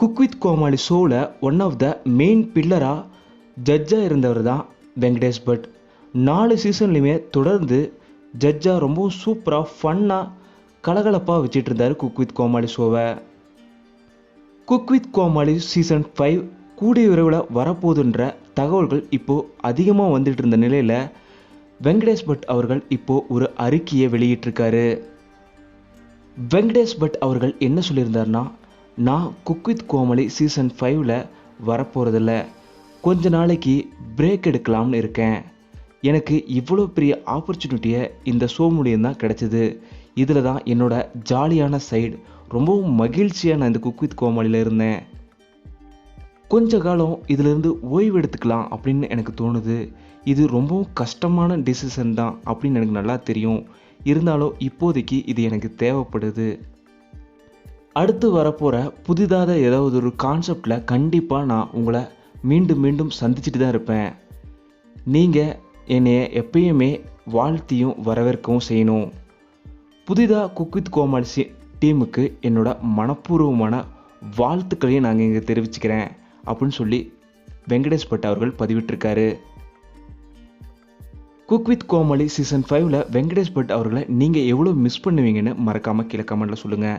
Cook with கோமாளி ஷோவில் one of the main பில்லராக ஜட்ஜாக இருந்தவர் தான் வெங்கடேஷ் பட். நாலு சீசன்லையுமே தொடர்ந்து ஜட்ஜாக ரொம்பவும் சூப்பராக ஃபன்னாக கலகலப்பாக வச்சுட்டு இருந்தார் குக் வித் கோமாளி ஷோவை cook with Comali season five கூடிய விரைவில் வரப்போகுதுன்ற தகவல்கள் இப்போது அதிகமாக வந்துட்டு இருந்த நிலையில் வெங்கடேஷ் பட் அவர்கள் இப்போது ஒரு அறிக்கையை வெளியிட்டிருக்காரு. வெங்கடேஷ் பட் அவர்கள் என்ன சொல்லியிருந்தாருன்னா நான் குக் வித் கோமலி சீசன் ஃபைவ்ல வரப்போகிறதில்ல கொஞ்ச நாளைக்கு பிரேக் எடுக்கலாம்னு இருக்கேன். எனக்கு இவ்வளோ பெரிய ஆப்பர்ச்சுனிட்டியை இந்த ஷோ மூலியம் தான் கிடச்சிது. இதில் தான் என்னோட ஜாலியான சைடு ரொம்பவும் மகிழ்ச்சியாக நான் இந்த குக் வித் கோமாளியில் இருந்தேன். கொஞ்ச காலம் இதிலிருந்து ஓய்வு எடுத்துக்கலாம் அப்படின்னு எனக்கு தோணுது. இது ரொம்பவும் கஷ்டமான டிசிஷன் தான் அப்படின்னு எனக்கு நல்லா தெரியும். இருந்தாலும் இப்போதைக்கு இது எனக்கு தேவைப்படுது. அடுத்து வரப்போகிற புதிதாக ஏதாவது ஒரு கான்செப்டில் கண்டிப்பாக நான் உங்களை மீண்டும் மீண்டும் சந்திச்சுட்டு தான் இருப்பேன். நீங்கள் என்னைய எப்பயுமே வாழ்த்தியும் வரவேற்கவும் செய்யணும். புதிதாக குக் வித் கோமாளி டீமுக்கு என்னோட மனப்பூர்வமான வாழ்த்துக்களையும் நாங்கள் இங்கே தெரிவிச்சுக்கிறேன் அப்படின்னு சொல்லி வெங்கடேஷ் பட் அவர்கள் பதிவிட்டிருக்காரு. குக் வித் கோமாளி சீசன் ஃபைவ்ல வெங்கடேஷ் பட் அவர்களை நீங்கள் எவ்வளோ மிஸ் பண்ணுவீங்கன்னு மறக்காமல் கீழே கமெண்ட்டில் சொல்லுங்கள்